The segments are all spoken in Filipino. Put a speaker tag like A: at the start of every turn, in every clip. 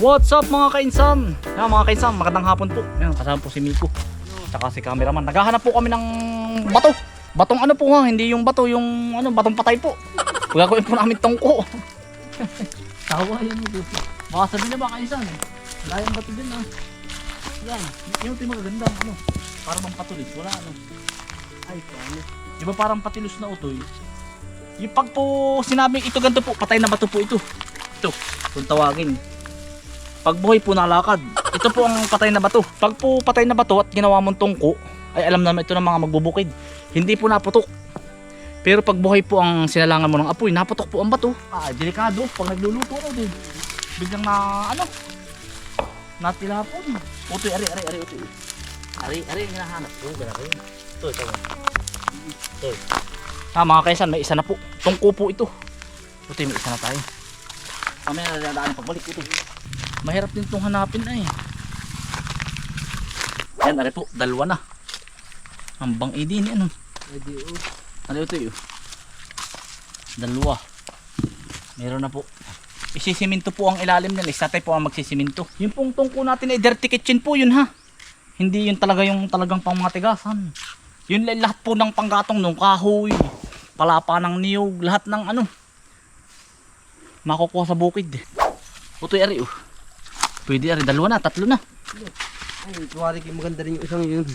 A: What's up mga kainsan? Yan mga kainsan, magandang hapon po. Yan, kasama po si Miko. Tsaka si cameraman. Naghahanap po kami ng bato. Batong ano po ha, hindi yung bato, yung ano, batong patay po. Gagawin po namin tongko. Tawa yan mo po. Baka sabihin na ba kainsan? Wala yung bato din ah. Yan, yung ito magaganda, ano, parang bang patulis, wala ano. Ay, paano? Di ba parang patilos na utoy? Yung pag po sinabing ito ganito po, patay na bato po ito. Ito, kung tawagin. Pag buhay po nalakad, ito po ang patay na bato. Pag po patay na bato at ginawa mong tungko, ay alam naman ito ng mga magbubukid. Hindi po naputok. Pero pag buhay po ang sinalangan mo ng apoy, naputok po ang bato. Ah, delikado. Pag nagluluto ko din. Biglang na, ano, natilapon. Utoy, ari, ari, ari, utoy. Ari, ari, ang hinahanap ko. Ganun ko yun. Ito, ito. Ito. Ah, mga kaisan, may isa na po. Tungko po ito. Utoy, may isa na tayo. Mamaya na dadaan pagbalik ito. Mahirap din itong hanapin ay. Yan, ari po, dalawa na. Hambang idin, ano.
B: Pwede o.
A: Ano ito yun? Dalawa. Meron na po. Isisiminto po ang ilalim nila. Isa tayo po ang magsisiminto. Yung pong tungko natin ay dirty kitchen po yun ha. Hindi yun talaga yung talagang pang mga tigasan. Yun lahat po ng panggatong nung kahoy, palapa ng niyog, lahat ng ano. Makukuha sa bukid. Utoy ari oh. Pwede ari, dalawa na, tatlo na.
B: Ay, tuwari kayo maganda rin yung isang yun.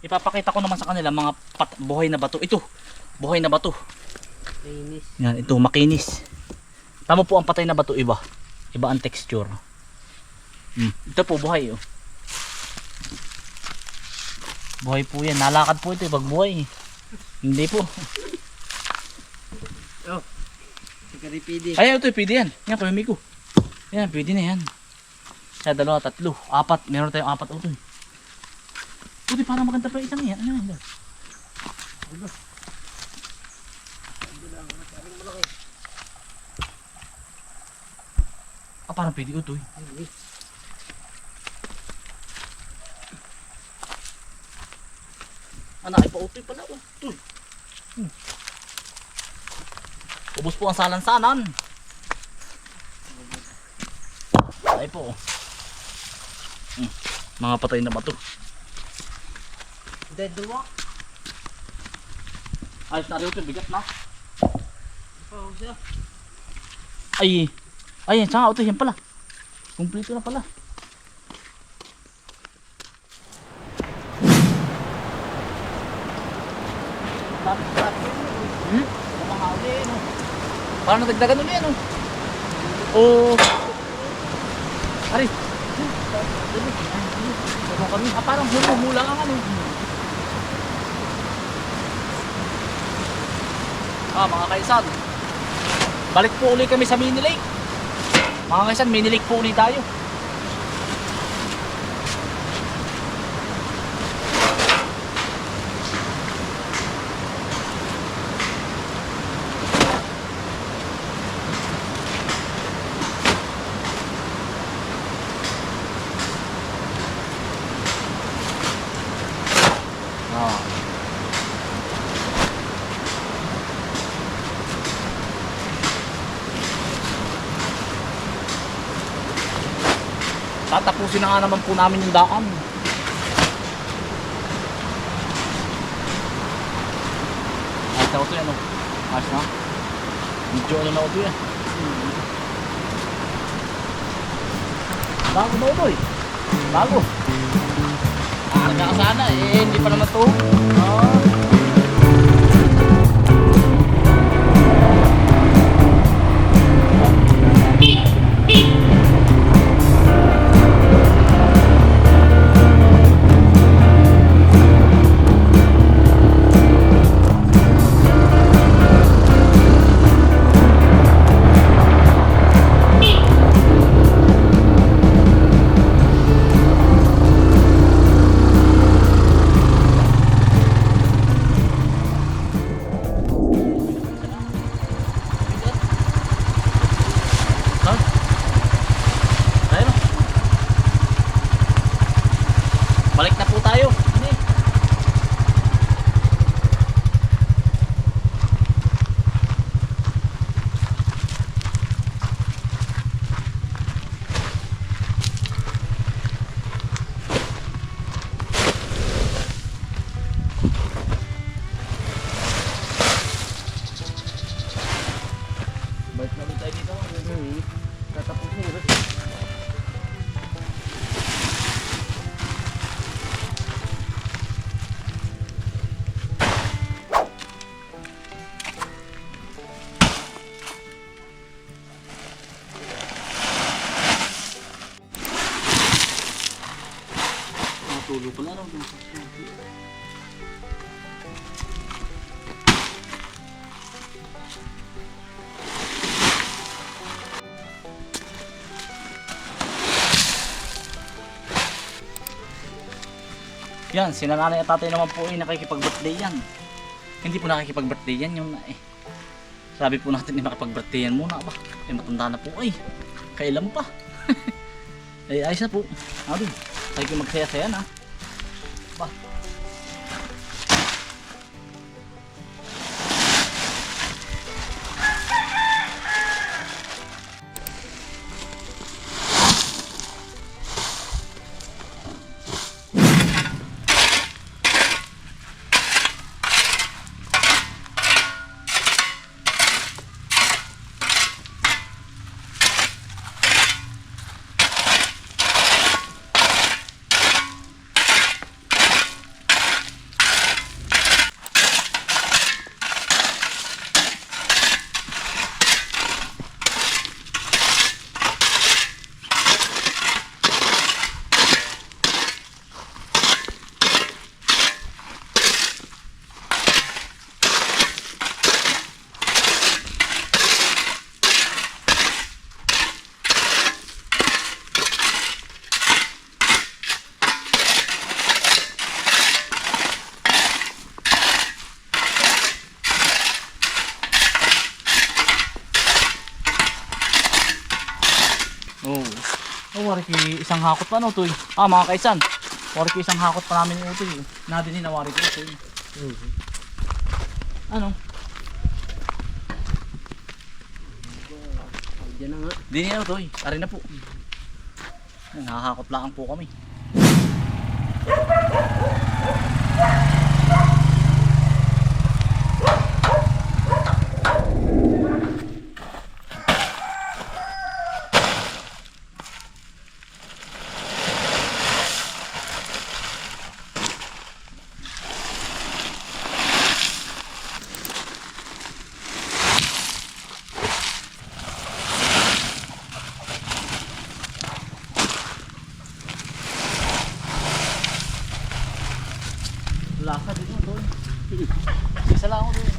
A: Ipapakita ko naman sa kanila mga pat- buhay na bato. Ito, buhay na bato.
B: Linis.
A: Yan, ito makinis. Tama po ang patay na bato iba. Iba ang texture. Hmm. Ito po buhay oh. Buhay po yan. Nalakad po ito pag buhay. Hindi po.
B: Si Karipidi.
A: Ay, ito pwede yan. Yan, kami ko. Yan, pwede na yan. Kaya dalawa, tatlo, apat. Meron tayong apat ito eh. Pwede parang maganda pa isang yan. Ano yan? Ah, parang pwede eh. Anak, ay pa-utoy pala. Oh. Utoy. Hmm. Ubus po ang salansanan. Ay po. oh. Hmm. Mga patay na bato.
B: Dead walk.
A: Ayos na rin ito. Bigat na.
B: Oh.
A: Ay. Ay, yan. Tsaka ito. Yan pala. Kumplito na pala. Hmm? Kumahali, no? Parang nadagdagan ulit, no? Oh. Ari. Ano kami? Ah, parang humuhula ang ano. Ah, mga kaisan. Balik po uli kami sa mini lake. Mga kaisan, mini lake po uli tayo. Tatapusin na nga naman po namin yung daan. Ayos na ito yan. oh. Ayos na. Medyo ano na ito yan. Bago ba ito eh? Bago. Karga ka sana eh. Hindi pa naman ito. Ah. Tulo pala raw. Yan, sinananay at tatay naman po ay nakikipag-birthday yan. Hindi po nakikipag-birthday yan yung eh. Sabi po natin, eh, makipag-birthday yan muna ba? Eh, matanda na po ay. Kailan pa? eh, ayos na po. Abi, tayo kayo magsaya-saya na. Ba? Ki isang hakot pa no, Toy. Ah, mga kaisan. Ki isang hakot pa namin yung Utoy. Nadin ni nawari ko, Toy. Ano?
B: Diyan na nga.
A: Di niya, Toy. Ari na po. Nakahakot lang po kami. Laka dito, Toy. Isa lang ako doon.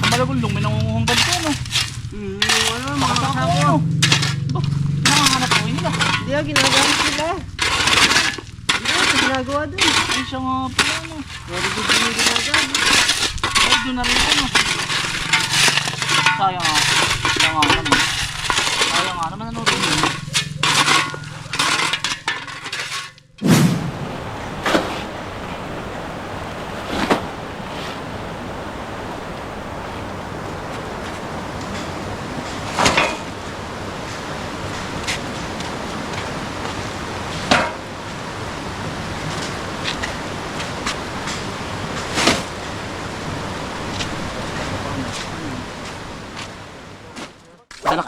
A: Ang malagulong, may nangunguhanggan ko, no?
B: Hmm, ano,
A: Makasama
B: makasama
A: ko.
B: ko.
A: Ba, nakahanap ko nila.
B: Hindi ah, ginagamit nila. Hindi ah, ito ginagawa doon.
A: Ay, siya nga pala, no?
B: Very good yung ginagamit.
A: Ay, doon na rin ano. Sayang nga. Sayang nga naman.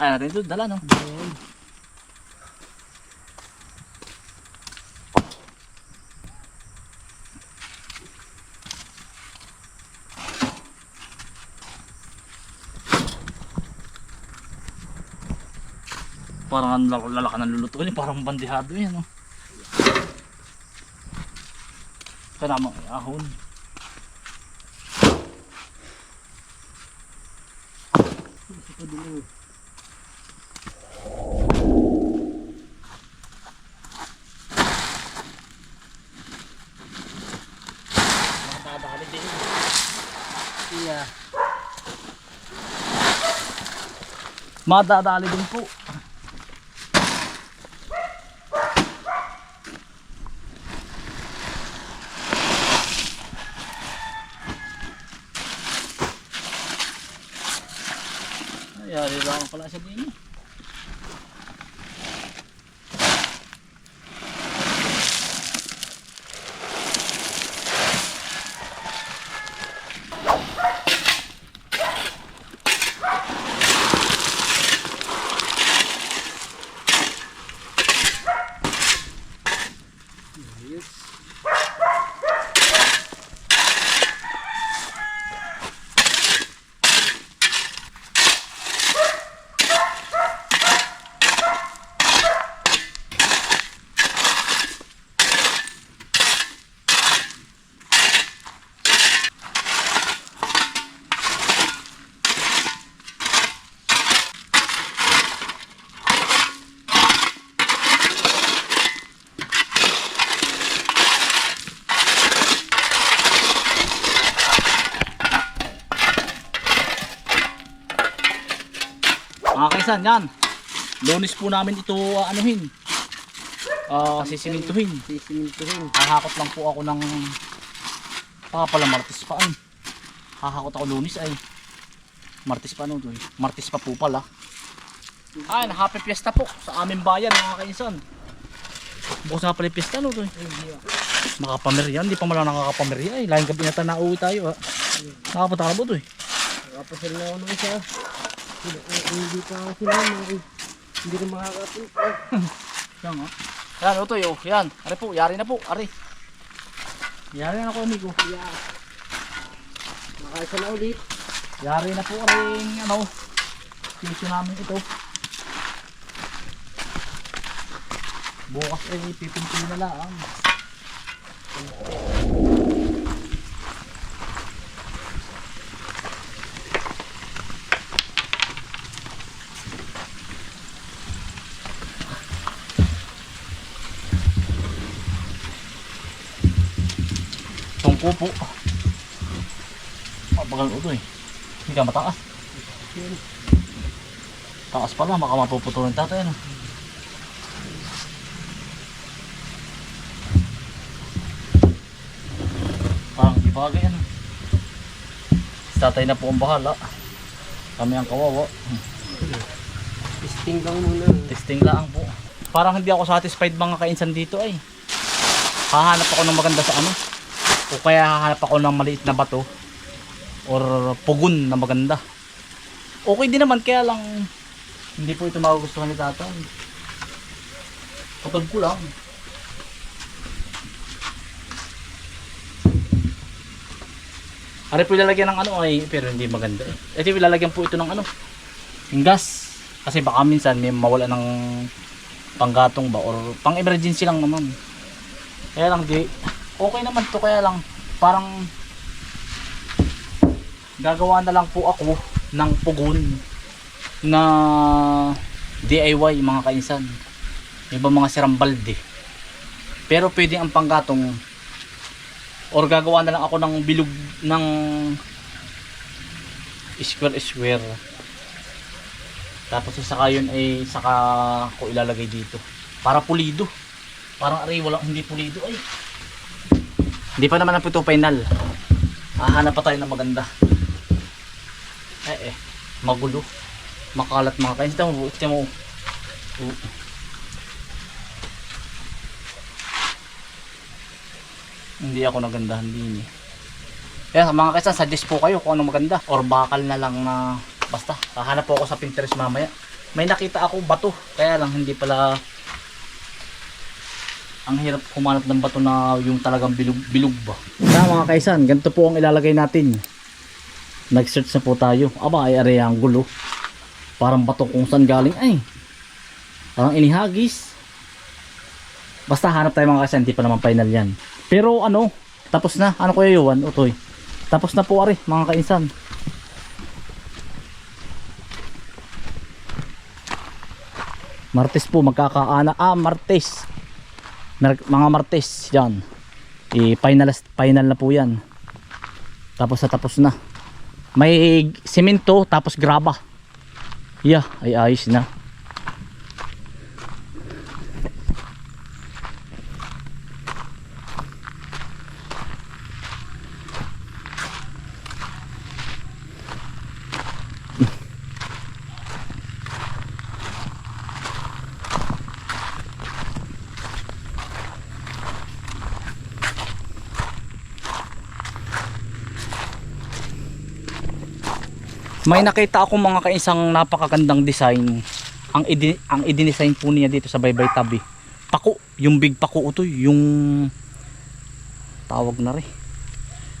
A: Kaya natin doon. Dala, no? Parang ang lak- lalaki ng luluto niya, parang bandihado yan, no? Kanama, ahon.
B: Ito din
A: madadali din po. Ayari lang pala sa din. Kaisan, yan. Lunis po namin ito uh, anuhin. Ah, sisimintuhin.
B: Sisimintuhin.
A: Hahakot lang po ako ng Baka pala martis pa ay. Hahakot ako lunis ay. Martis pa ano doon. Martis pa po pala. Ay, na happy fiesta po sa aming bayan mga kaisan. Bukas nga pala yung fiesta no doon. Makapamerya, hindi pa mala nakakapamerya eh. Lahing gabi na tayo ha. Nakapunta ka na po doon.
B: Nakapasal na ako ng isa. Sila- eh, Hindi pa ako sinama eh. Hindi na makakapunta.
A: Yan ha. Yan, ito yo. Yan. Ari po, yari na po. Ari. Yari na ako amigo.
B: Yeah. Makaisa na ulit.
A: Yari na po rin ano. Sisyo namin ito. Bukas ay pipintin na lang. Tungko po. Mabagal ito eh. Hindi ka mataas. Taas pala, baka mapuputulin tatay ano. Parang di bagay ano. Tatay na po ang bahala. Kami ang kawawa.
B: Testing lang muna.
A: Testing lang po. Parang hindi ako satisfied mga kainsan dito ay. Hahanap ako ng maganda sa ano. O kaya hahanap ako ng maliit na bato. Or pugon na maganda. Okay din naman kaya lang hindi po ito magugustuhan ni tatay. Putol ko lang. Ari po ilalagyan ng ano ay pero hindi maganda eh. Ito ilalagyan po ito ng ano. Yung gas. Kasi baka minsan may mawala ng panggatong ba or pang emergency lang naman. Kaya lang di okay naman to kaya lang parang gagawa na lang po ako ng pugon na DIY mga kainsan. Iba mga sirambalde. Pero pwede ang panggatong or gagawa na lang ako ng bilog ng square square. Tapos saka yun ay saka ko ilalagay dito. Para pulido. Parang aray walang hindi pulido. Ay hindi pa naman ang ito final. Hahanap pa tayo ng maganda. Eh eh. Magulo. Makalat mga kain. Ito mo ito mo. Oh. hindi ako nagandahan din eh. Kaya mga kaisan suggest po kayo kung anong maganda. Or bakal na lang na basta. Hahanap po ako sa Pinterest mamaya. May nakita ako bato. Kaya lang hindi pala ang hirap humanap ng bato na yung talagang bilog, bilog ba? Kaya mga kaisan ganito po ang ilalagay natin. Nag search na po tayo. Aba ay are ang gulo parang bato kung saan galing. Ay parang inihagis. Basta hanap tayo mga kaisan hindi pa naman final yan. Pero ano tapos na. Ano kuya Yuan? Utoy. Tapos na po ari mga kainsan Martes po magkakaana. Ah Martes mga Martes yan i final final na po yan. Tapos na tapos na. May semento tapos graba. Yeah ay ayos na May nakita ako mga kaisang napakagandang design. Ang idi ang i-design po niya dito sa Baybay Tabi. Pako, yung big pako ito, yung tawag na rin.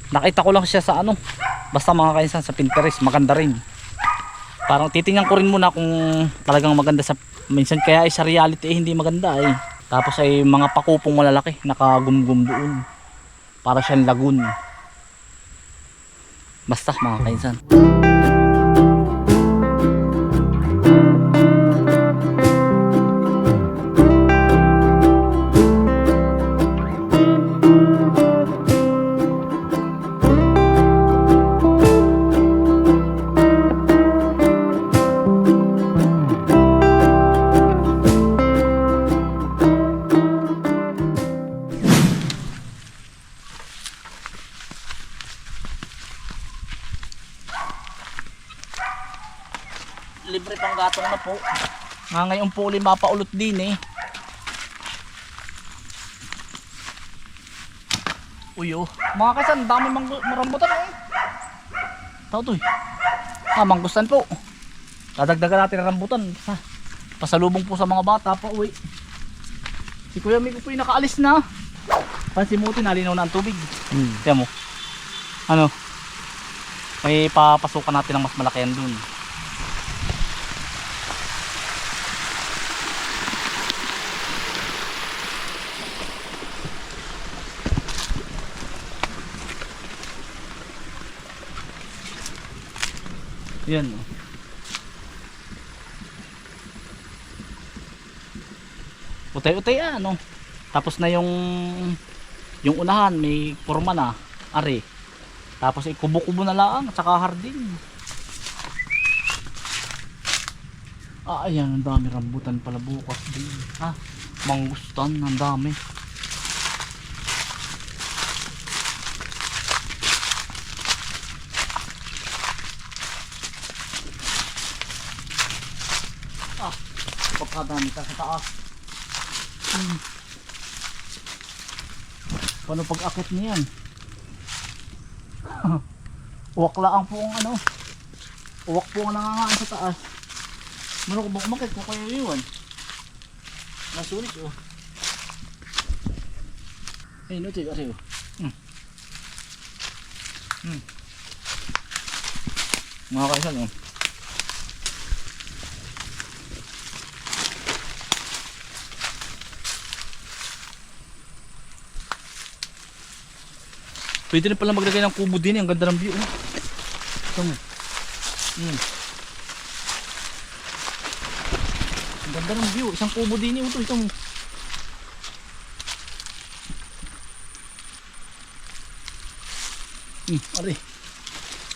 A: Nakita ko lang siya sa ano, basta mga kainsan sa Pinterest, maganda rin. Parang titingnan ko rin muna kung talagang maganda sa minsan kaya ay sa reality eh, hindi maganda eh. Tapos ay mga pakupong malalaki nakagumgum doon. Para siyang lagoon. Basta mga kainsan. Libre pang gatong na po. Nga ngayon po ulit mapaulot din eh. Uy oh. Mga kasan, dami mang marambutan eh. Tao to eh. Ah, mangustan po. Dadagdagan natin ang rambutan. Ha, pasalubong po sa mga bata pa uwi. Si Kuya Miko po yung nakaalis na. Pansin mo ito, nalinaw na ang tubig.
B: Hmm.
A: Tiyan mo. Ano? May papasukan natin ng mas malaki yan dun. Yan. Utay-utay ano. Tapos na yung yung unahan may forma na, ari. Tapos ikubo-kubo na lang at saka hardin. Ah, ayan, ang dami rambutan pala bukas din. Ah, mangustan, ang dami. Ah, ka sa taas. Hmm. Paano pag-akit niyan? Uwaklaan po ang ano. Uwak po ang nangangaan sa taas. Ano ko ba kumakit kung kayo iwan? Nasulit oh. Ay, no, tiyo, oh. Hmm. Hmm. Mga kaisan oh. Pwede rin pala maglagay ng kubo din eh. Ang ganda ng view. Oh. Ito mo. Hmm. Ang ganda ng view. Isang kubo din eh. Ito, ito mo. Hmm, ari.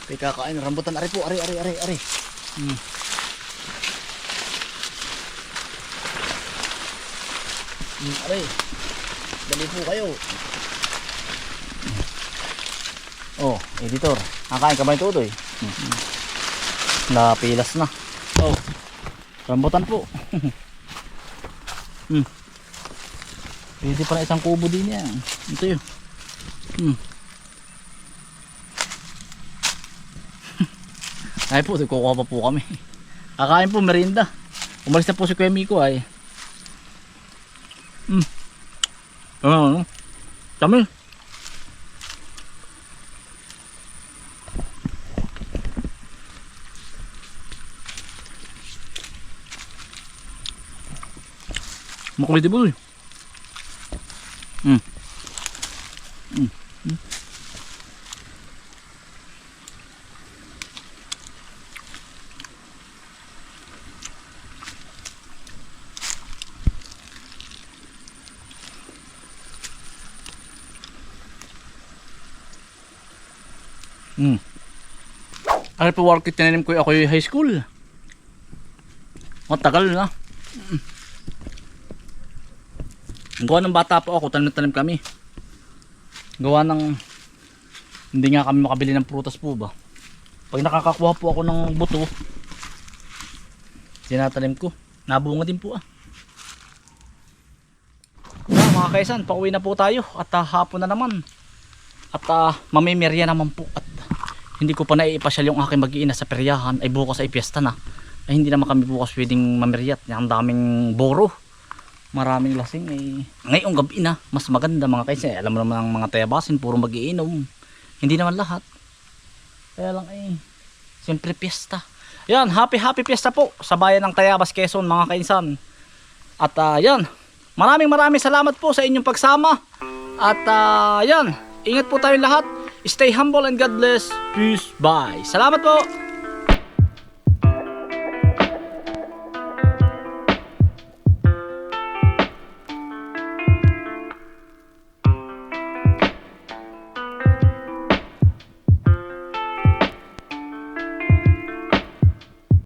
A: Kaya kakain. Rambutan. Ari po. Ari, ari, ari, ari. Hmm. Hmm, ari. Dali po kayo. Oh, editor. Nakain ka ba ito, Utoy? Hmm. Napilas na. Oh. Rambutan po. hmm. Pwede pa na isang kubo din yan. Ito yun. Hmm. ay po, kukuha pa po kami. Kakain po, merinda. Umalis na po si Kuya Miko ay. Hmm. Ano, ano? Kami. Makulit di boy. Hmm. Hmm. Hmm. Hmm. Ano po work tinanim ko ako yung high school. Matagal na. Gawa ng bata po ako, tanim tanim kami. Gawa ng hindi nga kami makabili ng prutas po ba. Pag nakakakuha po ako ng buto, tinatanim ko. Nabunga din po ah. Ah, mga kaisan, pauwi na po tayo at ah, hapon na naman. At uh, mamimerya naman po at hindi ko pa naiipasyal yung aking mag-iina sa peryahan ay bukas ay piyesta na ay hindi naman kami bukas pwedeng mamiryat ang daming boro maraming lasing eh. Ngayong gabi na mas maganda mga kaisa. Alam mo naman ang mga tayabasin puro magiinom. Hindi naman lahat. Kaya lang eh siyempre piyesta. Yan happy happy piyesta po sa bayan ng Tayabas Quezon mga kainsan. At ah, yan. Maraming maraming salamat po sa inyong pagsama. At ah, yan. Ingat po tayong lahat. Stay humble and God bless. Peace. Bye. Salamat po